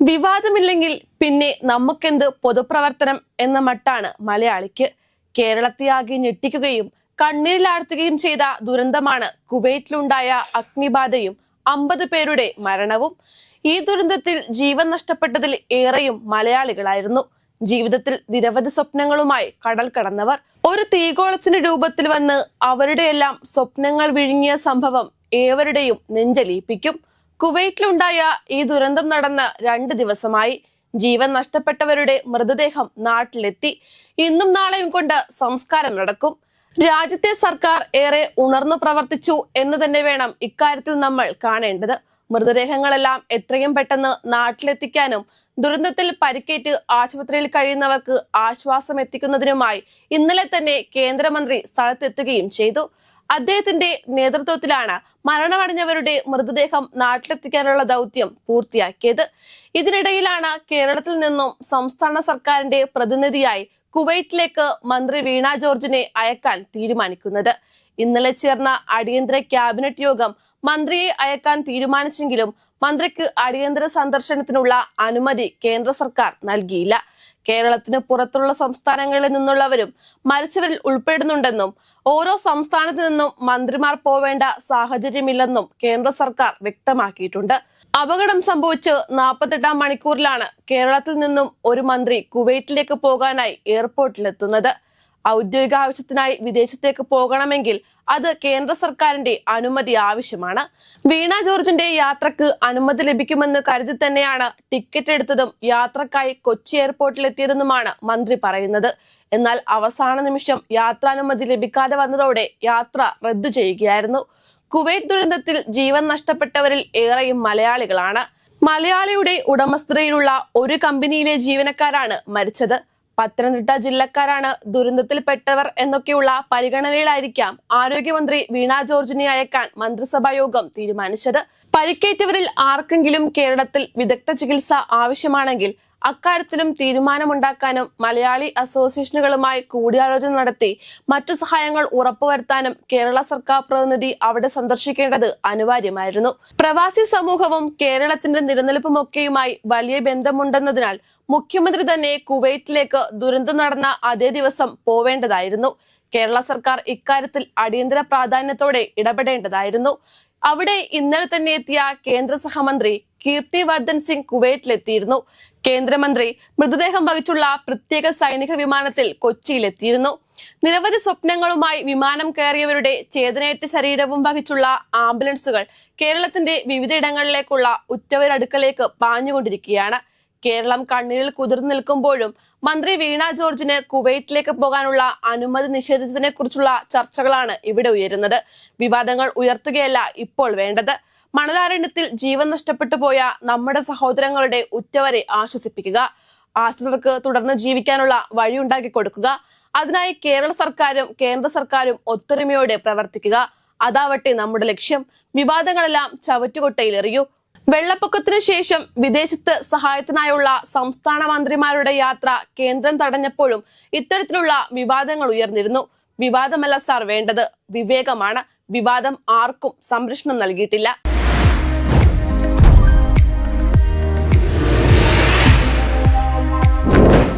വിവാദമില്ലെങ്കിൽ പിന്നെ നമുക്കെന്ത് പൊതുപ്രവർത്തനം എന്ന മട്ടാണ് മലയാളിക്ക്. കേരളത്തെയാകെ ഞെട്ടിക്കുകയും കണ്ണീരിലാഴ്ത്തുകയും ചെയ്ത ദുരന്തമാണ് കുവൈറ്റിലുണ്ടായ അഗ്നിബാധയും അമ്പത് പേരുടെ മരണവും. ഈ ദുരന്തത്തിൽ ജീവൻ നഷ്ടപ്പെട്ടതിൽ ഏറെയും മലയാളികളായിരുന്നു. ജീവിതത്തിൽ നിരവധി സ്വപ്നങ്ങളുമായി കടൽ കടന്നവർ. ഒരു തീകോളത്തിന്റെ രൂപത്തിൽ വന്ന് അവരുടെയെല്ലാം സ്വപ്നങ്ങൾ വിഴുങ്ങിയ സംഭവം ഏവരുടെയും നെഞ്ചലിയിപ്പിക്കും. കുവൈറ്റിലുണ്ടായ ഈ ദുരന്തം നടന്ന് രണ്ട് ദിവസമായി. ജീവൻ നഷ്ടപ്പെട്ടവരുടെ മൃതദേഹം നാട്ടിലെത്തി. ഇന്നും നാളെയും കൊണ്ട് സംസ്കാരം നടക്കും. രാജ്യത്തെ സർക്കാർ ഏറെ ഉണർന്നു പ്രവർത്തിച്ചു എന്ന് തന്നെ വേണം ഇക്കാര്യത്തിൽ നമ്മൾ കാണേണ്ടത്. മൃതദേഹങ്ങളെല്ലാം എത്രയും പെട്ടെന്ന് നാട്ടിലെത്തിക്കാനും ദുരന്തത്തിൽ പരിക്കേറ്റ് ആശുപത്രിയിൽ കഴിയുന്നവർക്ക് ആശ്വാസം എത്തിക്കുന്നതിനുമായി ഇന്നലെ തന്നെ കേന്ദ്രമന്ത്രി സ്ഥലത്തെത്തുകയും ചെയ്തു. അദ്ദേഹത്തിന്റെ നേതൃത്വത്തിലാണ് മരണമടഞ്ഞവരുടെ മൃതദേഹം നാട്ടിലെത്തിക്കാനുള്ള ദൗത്യം പൂർത്തിയാക്കിയത്. ഇതിനിടയിലാണ് കേരളത്തിൽ നിന്നും സംസ്ഥാന സർക്കാരിന്റെ പ്രതിനിധിയായി കുവൈറ്റിലേക്ക് മന്ത്രി വീണ ജോർജിനെ അയക്കാൻ തീരുമാനിക്കുന്നത്. ഇന്നലെ ചേർന്ന അടിയന്തര ക്യാബിനറ്റ് യോഗം മന്ത്രിയെ അയക്കാൻ തീരുമാനിച്ചെങ്കിലും മന്ത്രിക്ക് അടിയന്തര സന്ദർശനത്തിനുള്ള അനുമതി കേന്ദ്ര സർക്കാർ നൽകിയില്ല. കേരളത്തിന് പുറത്തുള്ള സംസ്ഥാനങ്ങളിൽ നിന്നുള്ളവരും മരിച്ചവരിൽ ഉൾപ്പെടുന്നുണ്ടെന്നും ഓരോ സംസ്ഥാനത്തു നിന്നും മന്ത്രിമാർ പോവേണ്ട സാഹചര്യമില്ലെന്നും കേന്ദ്ര സർക്കാർ വ്യക്തമാക്കിയിട്ടുണ്ട്. അപകടം സംഭവിച്ച് നാൽപ്പത്തെട്ടാം മണിക്കൂറിലാണ് കേരളത്തിൽ നിന്നും ഒരു മന്ത്രി കുവൈറ്റിലേക്ക് പോകാനായി എയർപോർട്ടിലെത്തുന്നത്. ഔദ്യോഗിക ആവശ്യത്തിനായി വിദേശത്തേക്ക് പോകണമെങ്കിൽ അത് കേന്ദ്ര സർക്കാരിന്റെ അനുമതി ആവശ്യമാണ്. വീണ ജോർജിന്റെ യാത്രയ്ക്ക് അനുമതി ലഭിക്കുമെന്ന് കരുതി തന്നെയാണ് ടിക്കറ്റ് എടുത്തതും യാത്രക്കായി കൊച്ചി എയർപോർട്ടിലെത്തിയതെന്നുമാണ് മന്ത്രി പറയുന്നത്. എന്നാൽ അവസാന നിമിഷം യാത്രാനുമതി ലഭിക്കാതെ വന്നതോടെ യാത്ര റദ്ദു ചെയ്യുകയായിരുന്നു. കുവൈറ്റ് ദുരന്തത്തിൽ ജീവൻ നഷ്ടപ്പെട്ടവരിൽ ഏറെയും മലയാളികളാണ്. മലയാളിയുടെ ഉടമസ്ഥതയിലുള്ള ഒരു കമ്പനിയിലെ ജീവനക്കാരാണ് മരിച്ചത്. പത്തനംതിട്ട ജില്ലക്കാരാണ് ദുരന്തത്തിൽപ്പെട്ടവർ എന്നൊക്കെയുള്ള പരിഗണനയിലായിരിക്കാം ആരോഗ്യമന്ത്രി വീണ ജോർജിനെ അയക്കാൻ മന്ത്രിസഭാ യോഗം തീരുമാനിച്ചത്. പരിക്കേറ്റവരിൽ ആർക്കെങ്കിലും കേരളത്തിൽ വിദഗ്ധ ചികിത്സ ആവശ്യമാണെങ്കിൽ അക്കാര്യത്തിലും തീരുമാനമുണ്ടാക്കാനും മലയാളി അസോസിയേഷനുകളുമായി കൂടിയാലോചന നടത്തി മറ്റു സഹായങ്ങൾ ഉറപ്പുവരുത്താനും കേരള സർക്കാർ പ്രതിനിധി അവിടെ സന്ദർശിക്കേണ്ടത് അനിവാര്യമായിരുന്നു. പ്രവാസി സമൂഹവും കേരളത്തിന്റെ നിലനിൽപ്പുമൊക്കെയുമായി വലിയ ബന്ധമുണ്ടെന്നതിനാൽ മുഖ്യമന്ത്രി തന്നെ കുവൈറ്റിലേക്ക് ദുരന്തം നടന്ന അതേ ദിവസം പോവേണ്ടതായിരുന്നു. കേരള സർക്കാർ ഇക്കാര്യത്തിൽ അടിയന്തര പ്രാധാന്യത്തോടെ ഇടപെടേണ്ടതായിരുന്നു. അവിടെ ഇന്നലെ തന്നെ എത്തിയ കേന്ദ്ര സഹമന്ത്രി കീർത്തി വർദ്ധൻ സിംഗ് കുവൈറ്റിലെത്തിയിരുന്നു. കേന്ദ്രമന്ത്രി മൃതദേഹം വഹിച്ചുള്ള പ്രത്യേക സൈനിക വിമാനത്തിൽ കൊച്ചിയിലെത്തിയിരുന്നു. നിരവധി സ്വപ്നങ്ങളുമായി വിമാനം കയറിയവരുടെ ചേതനയേറ്റ ശരീരവും വഹിച്ചുള്ള ആംബുലൻസുകൾ കേരളത്തിന്റെ വിവിധയിടങ്ങളിലേക്കുള്ള ഉറ്റവരടുക്കലേക്ക് പാഞ്ഞുകൊണ്ടിരിക്കുകയാണ്. കേരളം കണ്ണീരിൽ കുതിർന്നു നിൽക്കുമ്പോഴും മന്ത്രി വീണ ജോർജിന് കുവൈറ്റിലേക്ക് പോകാനുള്ള അനുമതി നിഷേധിച്ചതിനെ കുറിച്ചുള്ള ചർച്ചകളാണ് ഇവിടെ ഉയരുന്നത്. വിവാദങ്ങൾ ഉയർത്തുകയല്ല ഇപ്പോൾ വേണ്ടത്. മണലാരണ്യത്തിൽ ജീവൻ നഷ്ടപ്പെട്ടു പോയ നമ്മുടെ സഹോദരങ്ങളുടെ ഉറ്റവരെ ആശ്വസിപ്പിക്കുക. ആശ്രിതർക്ക് തുടർന്ന് ജീവിക്കാനുള്ള വഴി ഉണ്ടാക്കി കൊടുക്കുക. അതിനായി കേരള സർക്കാരും കേന്ദ്ര സർക്കാരും ഒത്തൊരുമയോടെ പ്രവർത്തിക്കുക. അതാവട്ടെ നമ്മുടെ ലക്ഷ്യം. വിവാദങ്ങളെല്ലാം ചവറ്റുകൊട്ടയിലെറിയൂ. വെള്ളപ്പൊക്കത്തിനു ശേഷം വിദേശത്ത് സഹായത്തിനായുള്ള സംസ്ഥാന മന്ത്രിമാരുടെ യാത്ര കേന്ദ്രം തടഞ്ഞപ്പോഴും ഇത്തരത്തിലുള്ള വിവാദങ്ങൾ ഉയർന്നിരുന്നു. വിവാദമല്ല സാർ വേണ്ടത്. വിവേകമാണ്. വിവാദം ആർക്കും സംരക്ഷണം നൽകിയിട്ടില്ല.